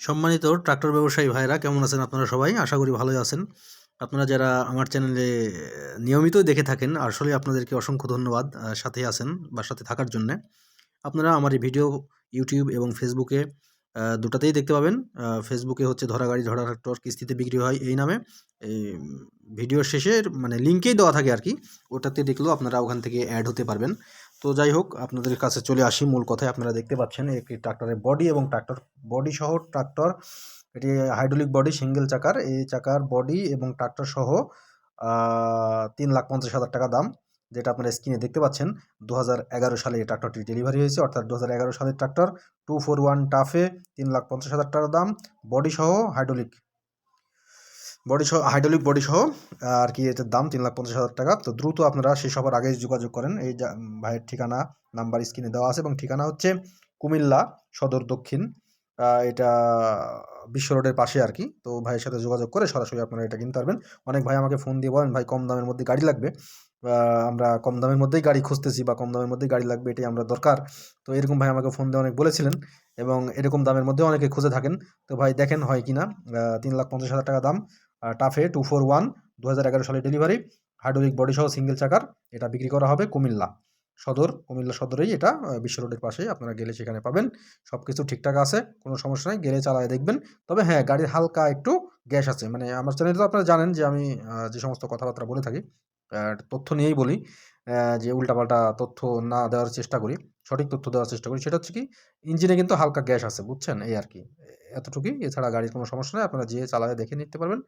সম্মানিত ট্রাক্টর ব্যবসায়ী ভাইরা, কেমন আছেন আপনারা সবাই? আশা করি ভালোই আছেন। আপনারা যারা আমার চ্যানেলে নিয়মিতই দেখে থাকেন, আসলে আপনাদেরকে অসংখ্য ধন্যবাদ সাথে আছেন বা সাথে থাকার জন্যে। আপনারা আমার এই ভিডিও, ইউটিউব এবং ফেসবুকে দুটাতেই দেখতে পাবেন। ফেসবুকে হচ্ছে ধরা গাড়ি ধরা ট্রাক্টর কিস্তিতে বিক্রি হয় এই নামে। এই ভিডিওর শেষের মানে লিঙ্কেই দেওয়া থাকে আর কি। ওটাতে দেখলেও আপনারা ওখান থেকে অ্যাড হতে পারবেন। তো যাই হোক, আপনাদের কাছে চলে আসি মূল কথায়। আপনারা দেখতে পাচ্ছেন একটি ট্রাক্টরের বডি এবং ট্রাক্টর বডি সহ ট্রাক্টর এটি হাইড্রোলিক বডি সিঙ্গেল চাকার। এই চাকার বডি এবং ট্রাক্টর সহ তিন লাখ পঞ্চাশ হাজার টাকা দাম। যেটা আপনারা স্ক্রিনে দেখতে পাচ্ছেন দু হাজার এগারো সালে এই ট্রাক্টরটি ডেলিভারি হয়েছে। অর্থাৎ দু হাজার এগারো সালের tractor two four one TAFE তিন লাখ পঞ্চাশ হাজার টাকা দাম বডি সহ হাইড্রোলিক বডি সহ হাইড্রোলিক বডি সহ, আর কি এটার দাম তিন লাখ পঞ্চাশ হাজার টাকা। তো দ্রুত আপনারা শেষ হবার আগেই যোগাযোগ করেন। এই ভাইয়ের ঠিকানা নাম্বার স্ক্রিনে দেওয়া আছে এবং ঠিকানা হচ্ছে কুমিল্লা সদর দক্ষিণ। এটা বিশ্ব রোডের পাশে আর কি। তো ভাইয়ের সাথে যোগাযোগ করে সরাসরি আপনারা এটা কিনতে পারবেন। অনেক ভাই আমাকে ফোন দিয়ে বলেন, ভাই, কম দামের মধ্যে গাড়ি লাগবে? আমরা কম দামের মধ্যেই গাড়ি খুঁজতেছি বা কম দামের মধ্যেই গাড়ি লাগবে, এটাই আমরা দরকার। তো এরকম ভাই আমাকে ফোন দিয়ে অনেক বলেছিলেন এবং এরকম দামের মধ্যে অনেকে খুঁজে থাকেন। তো ভাই, দেখেন হয় কি না তিন লাখ পঞ্চাশ হাজার টাকা দাম টাফে টু ফোর ওয়ান দু হাজার এগারো সালে ডেলিভারি হাইড্রোলিক বডি সহ সিঙ্গেল চাকার, এটা বিক্রি করা হবে কুমিল্লা। সদর, কুমিল্লা সদরেই এটা বিশ্ব রোডের পাশেই আপনারা গেলে সেখানে পাবেন। সব কিছু ঠিকঠাক আছে, কোনো সমস্যা নেই, গেলে চালায় দেখবেন। তবে হ্যাঁ গাড়ির হালকা একটু গ্যাস আছে। মানে আমার চ্যানেলে তো আপনারা জানেন যে আমি যে সমস্ত কথাবার্তা বলে থাকি তথ্য নিয়েই বলি যে উল্টাপাল্টা তথ্য না দেওয়ার চেষ্টা করি, সঠিক তথ্য দেওয়ার চেষ্টা করি, সেটা হচ্ছে কি, ইঞ্জিনে কিন্তু হালকা গ্যাস আছে, বুঝছেন? এই আর কি। এতটুকুই, এছাড়া গাড়ির কোনো সমস্যা নেই, আপনারা যেয়ে চালায় দেখে নিতে পারবেন,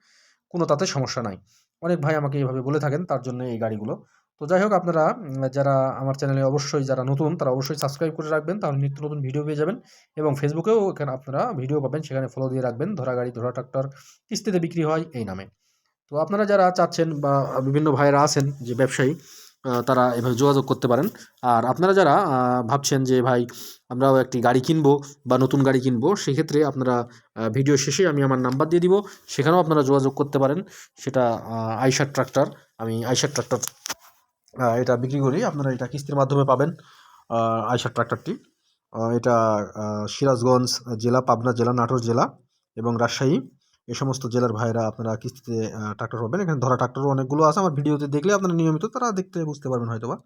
কোনো তাতে সমস্যা নাই। অনেক ভাই আমাকে এইভাবে বলে থাকেন, তার জন্য এই গাড়িগুলো তো যাই হোক, আপনারা যারা আমার চ্যানেলে অবশ্যই যারা নতুন, তারা অবশ্যই সাবস্ক্রাইব করে রাখবেন, তাহলে নিত্য নতুন ভিডিও পেয়ে যাবেন। এবং ফেসবুকেও এখানে আপনারা ভিডিও পাবেন, সেখানে ফলো দিয়ে রাখবেন। ধরা গাড়ি, ধরা ট্রাক্টর কিস্তিতে বিক্রি হয় এই নামে। তো আপনারা যারা চাচ্ছেন বা বিভিন্ন ভাইয়েরা আছেন যে ব্যবসায়ী তারা এভাবে যোগাযোগ করতে পারেন। আর আপনারা যারা ভাবছেন যে, ভাই, আমরাও একটি গাড়ি কিনবো বা নতুন গাড়ি কিনবো, সেক্ষেত্রে আপনারা ভিডিও শেষে আমি আমার নাম্বার দিয়ে দিব। সেখানেও আপনারা যোগাযোগ করতে পারেন। সেটা আইসার ট্রাক্টর আমি আইসার ট্রাক্টর এটা বিক্রি করি। আপনারা এটা কিস্তির মাধ্যমে পাবেন আইসার ট্রাক্টরটি। এটা সিরাজগঞ্জ জেলা, পাবনা জেলা, নাটোর জেলা এবং রাজশাহী। এই সমস্ত জেলার ভাইরা আপনারা কিস্তিতে ট্রাক্টর পাবেন। এখানে ধরা ট্রাক্টরও অনেকগুলো আছে। আমার ভিডিওতে দেখলে আপনারা নিয়মিত তারা দেখতে বুঝতে পারবেন হয়তোবা।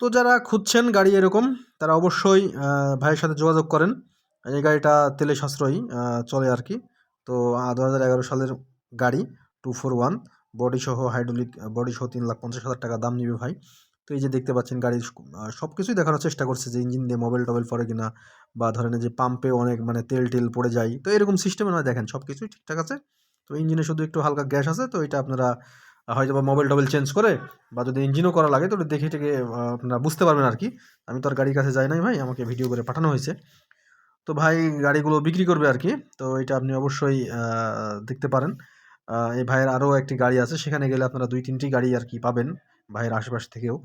তো যারা খুঁজছেন গাড়ি এরকম, তারা অবশ্যই ভাইয়ের সাথে যোগাযোগ করেন। এই গাড়িটা তেলে সাশ্রয়ী চলে আর কি। তো দু হাজার এগারো সালের গাড়ি, টু ফোর ওয়ান। বডি সহ হাইড্রোলিক বডি সহ তিন লাখ পঞ্চাশ হাজার টাকা দাম নিবে ভাই। তো এই যে দেখতে পাচ্ছেন গাড়ির সব কিছুই দেখানোর চেষ্টা করছে যে ইঞ্জিন দিয়ে মোবাইল টোবাইল পড়ে কিনা বা ধরেন যে পাম্পে অনেক মানে তেল টেল পড়ে যায়। তো এরকম সিস্টেমে নয়, দেখেন সব কিছুই ঠিকঠাক আছে। তো ইঞ্জিনে শুধু একটু হালকা গ্যাস আছে, তো এটা আপনারা হয়তো বা মোবাইল টোবাইল চেঞ্জ করে বা যদি ইঞ্জিনও করা লাগে, তো ওটা দেখে টেকে আপনারা বুঝতে পারবেন আর কি। আমি তো আর গাড়ির কাছে যাই নাই ভাই, আমাকে ভিডিও করে পাঠানো হয়েছে। তো ভাই গাড়িগুলো বিক্রি করবে আর কি। তো এটা আপনি অবশ্যই দেখতে পারেন। এই ভাইয়ের আরও একটি গাড়ি আছে, সেখানে গেলে আপনারা দুই, তিনটি গাড়ি আর কি পাবেন ভাইয়ের আশেপাশ থেকেও।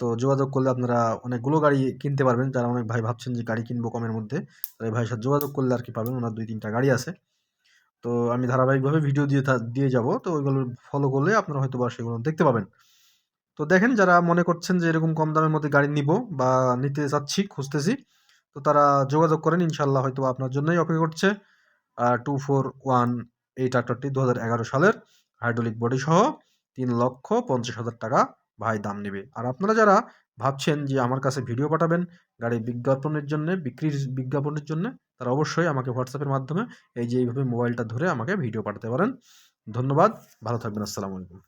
তো যোগাযোগ করলে আপনারা অনেকগুলো গাড়ি কিনতে পারবেন, যারা অনেক ভাই ভাবছেন যে গাড়ি কিনবো কমের মধ্যে তো এই ভাইয়ের সাথে যোগাযোগ করলে আর কি পাবেন, ওনার দুই, তিনটা গাড়ি আছে। তো আমি ধারাবাহিকভাবে ভিডিও দিয়ে দিয়ে যাব, তো ওইগুলো ফলো করলে আপনারা হয়তো বা সেগুলো দেখতে পাবেন। তো দেখেন, যারা মনে করছেন যে এরকম কম দামের মধ্যে গাড়ি নিব বা নিতে চাচ্ছি, খুঁজতেছি, তো তারা যোগাযোগ করেন ইনশাল্লাহ হয়তো আপনার জন্যই অপেক্ষা করছে। টু ফোর ওয়ান এই ট্রাক্টরটি দু হাজার এগারো সালের হাইড্রোলিক বডি সহ তিন লক্ষ পঞ্চাশ হাজার টাকা ভাই দাম নেবে। আর আপনারা যারা ভাবছেন যে আমার কাছে ভিডিও পাঠাবেন গাড়ির বিজ্ঞাপনের জন্য, বিক্রির বিজ্ঞাপনের জন্য, তারা অবশ্যই আমাকে হোয়াটসঅ্যাপের মাধ্যমে এই যে এইভাবে মোবাইলটা ধরে আমাকে ভিডিও পাঠাতে পারেন। ধন্যবাদ, ভালো থাকবেন, আসসালামু আলাইকুম।